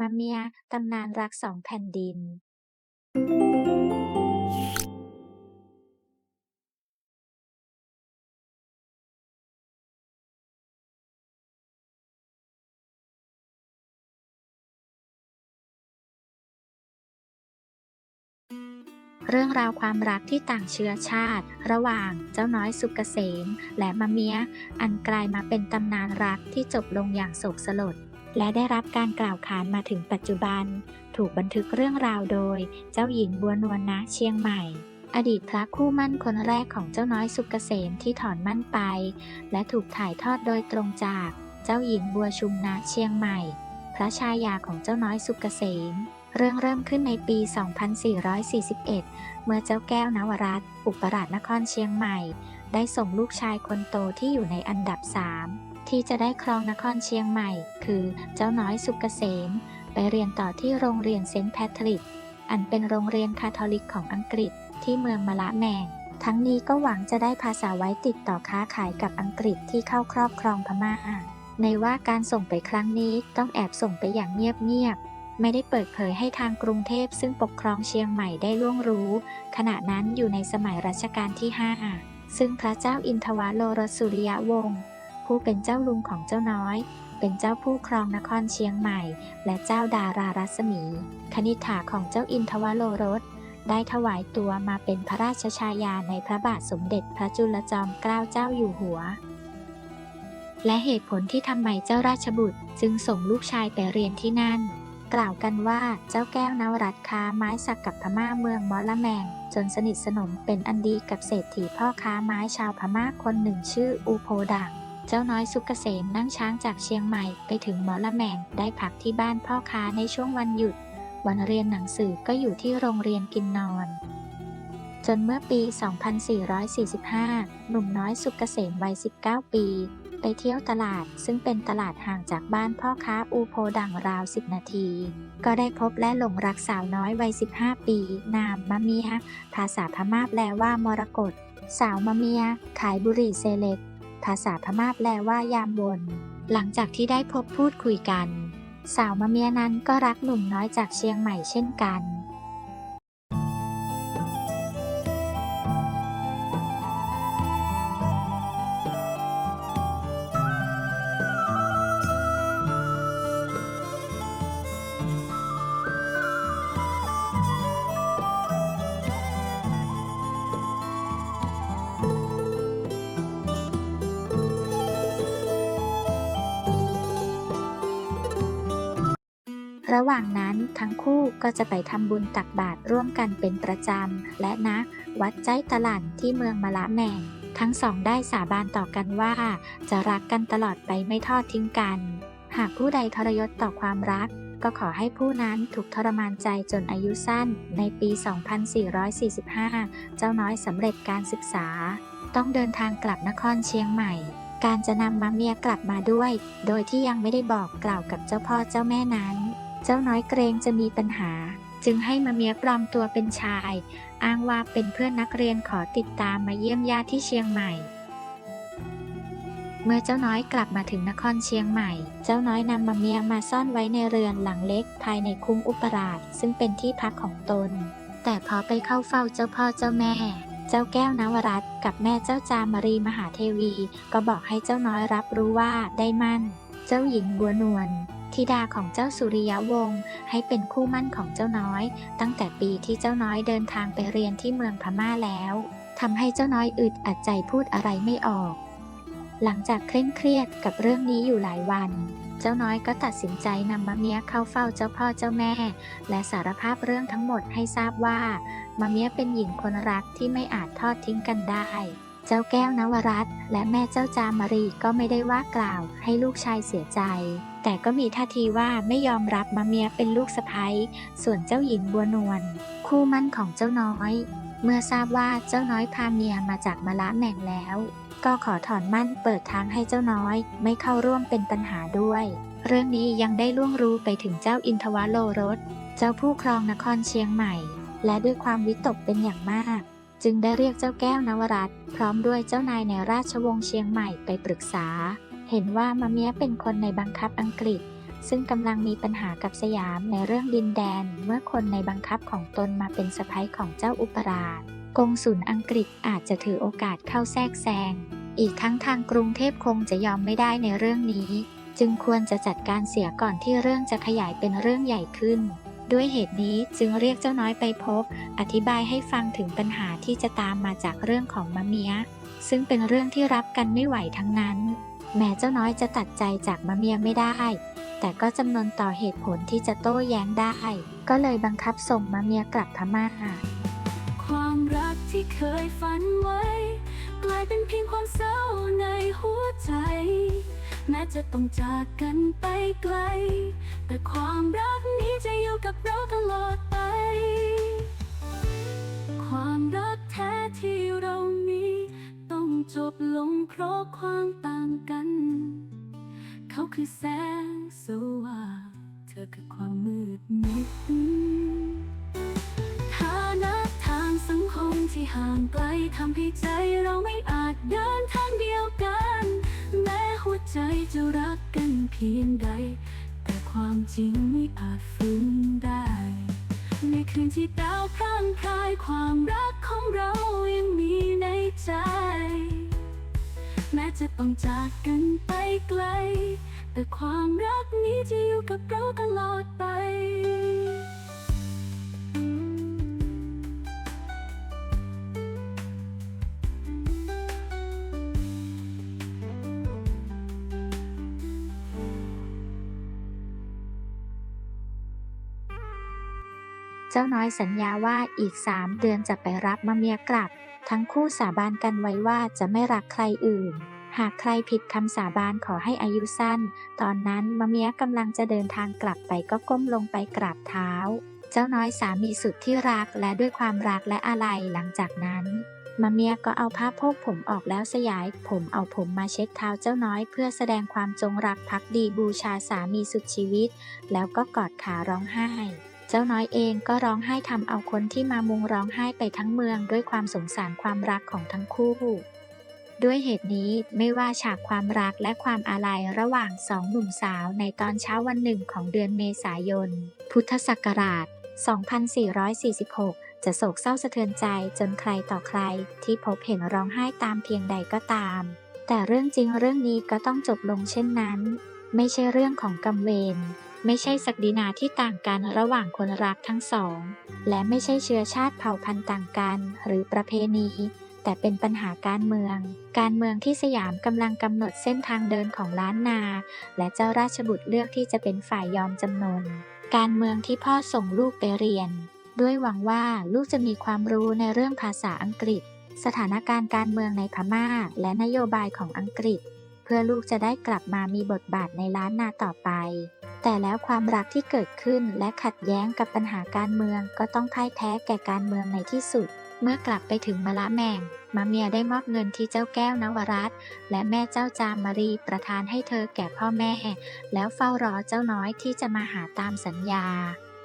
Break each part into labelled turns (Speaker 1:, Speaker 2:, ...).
Speaker 1: มะเมียตำนานรักสองแผ่นดิน เรื่องราวความรักที่ต่างเชื้อชาติ ระหว่างเจ้าน้อยสุกเกษม และมะเมีย อันกลายมาเป็นตำนานรักที่จบลงอย่างโศกสลด และได้รับการกล่าวขานมาถึงปัจจุบัน ถูกบันทึกเรื่องราวโดย เจ้าหญิงบัวนวลณเชียงใหม่ อดีตพระคู่มั่นคนแรกของเจ้าน้อยสุกเกษมที่ถอนมั่นไป และถูกถ่ายทอดโดยตรงจาก เจ้าหญิงบัวชุมณเชียงใหม่ พระชายาของเจ้าน้อยสุกเกษมเรื่องเริ่มขึ้นในปี 2441 เมื่อเจ้าแก้วนวรัตน์อุปราชนครเชียงใหม่ ได้ส่งลูกชายคนโตที่อยู่ในอันดับ3 ที่จะได้ครองนครเชียงใหม่ คือเจ้าน้อยสุกเกษม ไปเรียนต่อที่โรงเรียนเซนต์แพทริก อันเป็นโรงเรียนคาทอลิกของอังกฤษที่เมืองมะละแมง ทั้งนี้ก็หวังจะได้ภาษาไว้ติดต่อค้าขายกับอังกฤษที่เข้าครอบครองพม่า ในว่าการส่งไปครั้งนี้ต้องแอบส่งไปอย่างเงียบๆ ไม่ได้เปิดเผยให้ทางกรุงเทพซึ่งปกครองเชียงใหม่ได้ล่วงรู้ ขณะนั้นอยู่ในสมัยรัชกาลที่ 5 ซึ่งพระเจ้าอินทวโรรสสุริยวงศ์ ผู้เป็นเจ้าลุงของเจ้าน้อย เป็นเจ้าผู้ครองนครเชียงใหม่ และเจ้าดารารัศมี คณิษฐาของเจ้าอินทวโรรส ได้ถวายตัวมาเป็นพระราชชายาในพระบาทสมเด็จพระจุลจอมเกล้าเจ้าอยู่หัว และเหตุผลที่ทำไมเจ้าราชบุตรจึงส่งลูกชายไปเรียนที่นั่น กล่าวกันว่าเจ้าแก้วนวรัตค้าไม้สักกับพม่าเมืองมอละแมงจนสนิทสนมเป็นอันดีกับเศรษฐีพ่อค้าไม้ชาวพม่าคนหนึ่งชื่ออูโพดัง เจ้าน้อยสุกเกษมนั่งช้างจากเชียงใหม่ไปถึงมอละแมงได้พักที่บ้านพ่อค้าในช่วงวันหยุด วันเรียนหนังสือก็อยู่ที่โรงเรียนกินนอน จนเมื่อปี 2445 หนุ่มน้อยสุกเกษมวัย 19 ปี ไปเที่ยวตลาดซึ่งเป็นตลาดห่างจากบ้านพ่อค้าอูโพดังราว 10 นาที ก็ได้พบและหลงรักสาวน้อยวัย 15 ปี นามมะมียภาษาพม่าแปลว่ามรกตสาวมะเมีย ขายบุหรี่เซเล็ก ภาษาพม่าแปลว่ายามบนหลังจากที่ได้พบพูดคุยกัน สาวมะเมียนั้นก็รักหนุ่มน้อยจากเชียงใหม่เช่นกัน ระหว่างนั้นทั้งคู่ก็จะไปทำบุญตักบาตรร่วมกันเป็นประจำ และนะ วัดใจตะลันที่เมืองมะละแมงทั้งสองได้สาบานต่อกันว่า จะรักกันตลอดไปไม่ทอดทิ้งกัน หากผู้ใดทรยศต่อความรัก ก็ขอให้ผู้นั้นถูกทรมานใจจนอายุสั้น ในปี 2445 เจ้าน้อยสำเร็จการศึกษา ต้องเดินทางกลับนครเชียงใหม่ การจะนำมะเมียกลับมาด้วย โดยที่ยังไม่ได้บอกกล่าวกับเจ้าพ่อเจ้าแม่นั้น เจ้าน้อยเกรงจะมีปัญหา จึงให้มะเมียปลอมตัวเป็นชาย อ้างว่าเป็นเพื่อนนักเรียนขอติดตามมาเยี่ยมญาติที่เชียงใหม่ เมื่อเจ้าน้อยกลับมาถึงนครเชียงใหม่ เจ้าน้อยนำมะเมียมาซ่อนไว้ในเรือนหลังเล็กภายในคุ้งอุปราช ซึ่งเป็นที่พักของตน แต่พอไปเข้าเฝ้าเจ้าพ่อเจ้าแม่เจ้าแก้วนวรัตกับแม่เจ้าจามรีมหาเทวี ก็บอกให้เจ้าน้อยรับรู้ว่าได้มั่น เจ้าหญิงบัวนวล ธิดาของเจ้าสุริยวงศ์ให้เป็นคู่มั่นของเจ้าน้อย ตั้งแต่ปีที่เจ้าน้อยเดินทางไปเรียนที่เมืองพม่าแล้วทำให้เจ้าน้อยอึดอัดใจพูดอะไรไม่ออก หลังจากเคร่งเครียดกับเรื่องนี้อยู่หลายวัน เจ้าน้อยก็ตัดสินใจนำมะเมียเข้าเฝ้าเจ้าพ่อเจ้าแม่ และสารภาพเรื่องทั้งหมดให้ทราบว่ามะเมียเป็นหญิงคนรักที่ไม่อาจทอดทิ้งกันได้เจ้าแก้วนวรัตและแม่เจ้าจามารีก็ไม่ได้ว่ากล่าวให้ลูกชายเสียใจ แต่ก็มีท่าทีว่าไม่ยอมรับมะเมียเป็นลูกสะใภ้ส่วนเจ้าหญิงบัวนวลคู่มั่นของเจ้าน้อย เมื่อทราบว่าเจ้าน้อยพาเมียมาจากมะละแม่งแล้ว ก็ขอถอนมั่นเปิดทางให้เจ้าน้อยไม่เข้าร่วมเป็นปัญหาด้วย เรื่องนี้ยังได้ล่วงรู้ไปถึงเจ้าอินทวโลรส เจ้าผู้ครองนครเชียงใหม่ และด้วยความวิตกเป็นอย่างมาก จึงได้เรียกเจ้าแก้วนวรัตพร้อมด้วยเจ้านายในราชวงศ์เชียงใหม่ไปปรึกษา เห็นว่ามะเมียเป็นคนในบังคับอังกฤษ ซึ่งกำลังมีปัญหากับสยามในเรื่องดินแดน เมื่อคนในบังคับของตนมาเป็นสะพ้ยของเจ้าอุปราชกงสุลอังกฤษอาจจะถือโอกาสเข้าแทรกแซง อีกทั้งทางกรุงเทพคงจะยอมไม่ได้ในเรื่องนี้ จึงควรจะจัดการเสียก่อนที่เรื่องจะขยายเป็นเรื่องใหญ่ขึ้น ด้วยเหตุนี้จึงเรียกเจ้าน้อยไปพบ อธิบายให้ฟังถึงปัญหาที่จะตามมาจากเรื่องของมะเมีย ซึ่งเป็นเรื่องที่รับกันไม่ไหวทั้งนั้น แม้เจ้าน้อยจะตัดใจจากมะเมียไม่ได้ แต่ก็จำนวนต่อเหตุผลที่จะโต้แย้งได้ ก็เลยบังคับส่งมะเมียกลับพม่า
Speaker 2: ความรักที่เคยฝันไว้ กลายเป็นเพียงความเศร้าในหัวใจ แม้จะต้องจากกันไปไกล แต่ความรักนี้จะอยู่กับเราตลอดไป ความรักแท้ที่เรามี จบลงเพราะความต่างกัน เขาคือแสงสว่างเธอคือความมืดมิดฐานะทางสังคมที่ห่างไกลทำให้ใจเราไม่อาจเดินทางเดียวกัน แม้หัวใจจะรักกันเพียงใด แต่ความจริงไม่อาจฟื้นได้ คืนที่ดาวพร่างพรายความรักของเรายังมีในใจ แม้จะต้องจากกันไปไกล แต่ความรักนี้จะอยู่กับเราตลอดไป
Speaker 1: เจ้าน้อยสัญญาว่าอีกสามเดือนจะไปรับมะเมียกลับ ทั้งคู่สาบานกันไว้ว่าจะไม่รักใครอื่น หากใครผิดคำสาบานขอให้อายุสั้น ตอนนั้นมะเมียกำลังจะเดินทางกลับไปก็ก้มลงไปกราบเท้า เจ้าน้อยสามีสุดที่รักและด้วยความรักและอาลัยหลังจากนั้นมะเมียก็เอาผ้าโพกผมออกแล้วสยาย ผมเอาผมมาเช็ดเท้าเจ้าน้อยเพื่อแสดงความจงรักภักดีบูชาสามีสุดชีวิต แล้วก็กอดขาร้องไห้ จ้าน้อยเองก็ร้องไห้ทำเอาคนที่มามุงร้องไห้ไปทั้งเมืองด้วยความสงสารความรักของทั้งคู่ ด้วยเหตุนี้ไม่ว่าฉากความรักและความอาลัยระหว่างสองหนุ่มสาวในตอนเช้าวันหนึ่งของเดือนเมษายน พุทธศักราช 2446 จะโศกเศร้าสะเทือนใจจนใครต่อใครที่พบเห็นร้องไห้ตามเพียงใดก็ตาม แต่เรื่องจริงเรื่องนี้ก็ต้องจบลงเช่นนั้น ไม่ใช่เรื่องของกรรมเวร ไม่ใช่ศักดินาที่ต่างกันระหว่างคนรักทั้งสอง และไม่ใช่เชื้อชาติเผ่าพันธุ์ต่างกัน หรือประเพณี แต่เป็นปัญหาการเมือง การเมืองที่สยามกำลังกำหนดเส้นทางเดินของล้านนา และเจ้าราชบุตรเลือกที่จะเป็นฝ่ายยอมจำนน การเมืองที่พ่อส่งลูกไปเรียน ด้วยหวังว่าลูกจะมีความรู้ในเรื่องภาษาอังกฤษ สถานการณ์การเมืองในพม่า และนโยบายของอังกฤษ เพื่อลูกจะได้กลับมามีบทบาทในล้านนาต่อไป แต่แล้วความรักที่เกิดขึ้นและขัดแย้งกับปัญหาการเมืองก็ต้องพ่ายแพ้แก่การเมืองในที่สุด เมื่อกลับไปถึงมะละแมงมาเมียได้มอบเงินที่เจ้าแก้วนวรัตและแม่เจ้าจามมารีประทานให้เธอแก่พ่อแม่ แล้วเฝ้ารอเจ้าน้อยที่จะมาหาตามสัญญา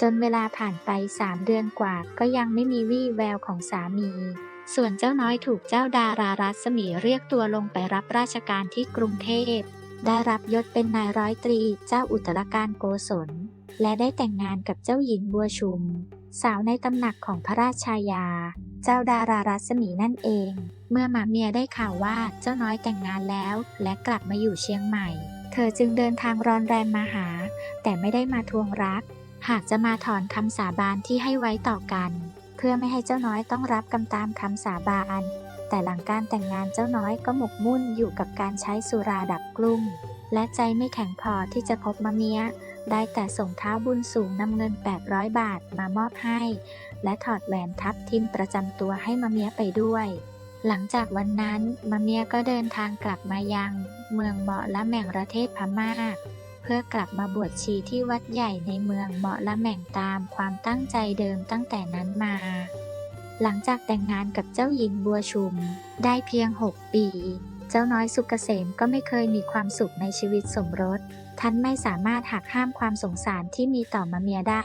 Speaker 1: จนเวลาผ่านไปสามเดือนกว่าก็ยังไม่มีวี่แววของสามี ส่วนเจ้าน้อยถูกเจ้าดารารัศมีเรียกตัวลงไปรับราชการที่กรุงเทพ ได้รับยศเป็นนายร้อยตรีเจ้าอุตรการโกศล และได้แต่งงานกับเจ้าหญิงบัวชุม สาวในตำหนักของพระราชายา เจ้าดารารัศมีนั่นเอง เมื่อมาเมียได้ข่าวว่าเจ้าน้อยแต่งงานแล้ว และกลับมาอยู่เชียงใหม่ เธอจึงเดินทางรอนแรมมาหา แต่ไม่ได้มาทวงรัก หากจะมาถอนคำสาบานที่ให้ไว้ต่อกัน เพื่อไม่ให้เจ้าน้อยต้องรับกำตามคำสาบาน แต่หลังการแต่งงานเจ้าน้อยก็หมกมุ่นอยู่กับการใช้สุราดับกลุ้มและใจไม่แข็งพอที่จะพบมะเมียได้แต่ส่งเท้าบุญสูงนำเงิน 800 บาทมามอบให้ และถอดแหวนทับทิมประจำตัวให้มะเมียไปด้วย หลังจากวันนั้นมะเมียก็เดินทางกลับมายัง เมืองเหมาะและแม่งระเทศพม่า พื่อกลับมาบวชชีที่วัดใหญ่ในเมืองเหมาะละแม่งตามความตั้งใจเดิมตั้งแต่นั้นมา หลังจากแต่งงานกับเจ้าหญิงบัวชุม ได้เพียง 6 ปี เจ้าน้อยสุกเกษมก็ไม่เคยมีความสุขในชีวิตสมรสท่านไม่สามารถหักห้ามความสงสารที่มีต่อมะเมียได้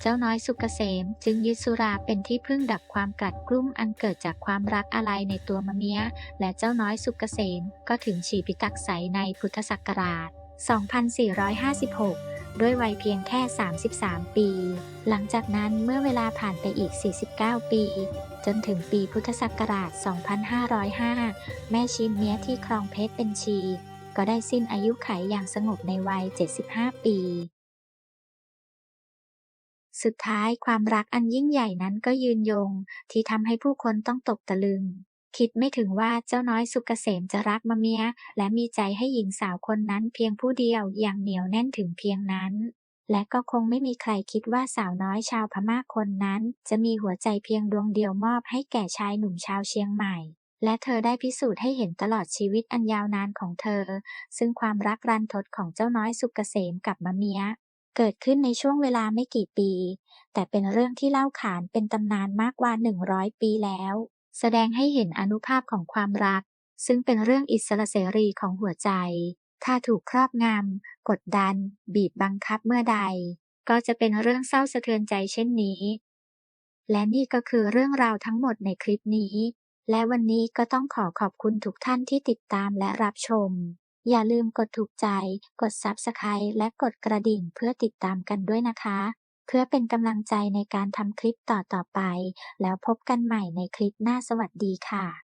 Speaker 1: เจ้าน้อยสุกเกษมจึงยึดสุราเป็นที่พึ่งดับความกัดกลุ้มอันเกิดจากความรักอะไรในตัวมะเมีย และเจ้าน้อยสุกเกษมก็ถึงฉีพิตักใสในพุทธศักราช 2456 ด้วยวัยเพียงแค่ 33 ปี หลังจากนั้นเมื่อเวลาผ่านไปอีก 49 ปี จนถึงปีพุทธศักราช 2505 แม่ชีเมียที่ครองเพชรเป็นชี ก็ได้สิ้นอายุขัยอย่างสงบในวัย 75 ปี สุดท้ายความรักอันยิ่งใหญ่นั้นก็ยืนยงที่ทำให้ผู้คนต้องตกตะลึง คิดไม่ถึงว่าเจ้าน้อยสุกเกษมจะรักมะเมีย และมีใจให้หญิงสาวคนนั้นเพียงผู้เดียวอย่างเหนียวแน่นถึงเพียงนั้น และก็คงไม่มีใครคิดว่าสาวน้อยชาวพม่าคนนั้น จะมีหัวใจเพียงดวงเดียวมอบให้แก่ชายหนุ่มชาวเชียงใหม่ และเธอได้พิสูจน์ให้เห็นตลอดชีวิตอันยาวนานของเธอ ซึ่งความรักรันทดของเจ้าน้อยสุกเกษมกับมะเมียเกิดขึ้นในช่วงเวลาไม่กี่ปี แต่เป็นเรื่องที่เล่าขานเป็นตำนานมากกว่า 100 ปีแล้ว แสดงให้เห็นอนุภาพของความรัก ซึ่งเป็นเรื่องอิสระเสรีของหัวใจ ถ้าถูกครอบงำกดดัน บีบบังคับเมื่อใด ก็จะเป็นเรื่องเศร้าสะเทือนใจเช่นนี้ และนี่ก็คือเรื่องราวทั้งหมดในคลิปนี้ และวันนี้ก็ต้องขอขอบคุณทุกท่านที่ติดตามและรับชม อย่าลืมกดถูกใจ กด Subscribe และกดกระดิ่งเพื่อติดตามกันด้วยนะคะ เพื่อเป็นกำลังใจในการทำคลิปต่อๆไป แล้วพบกันใหม่ในคลิปหน้าสวัสดีค่ะ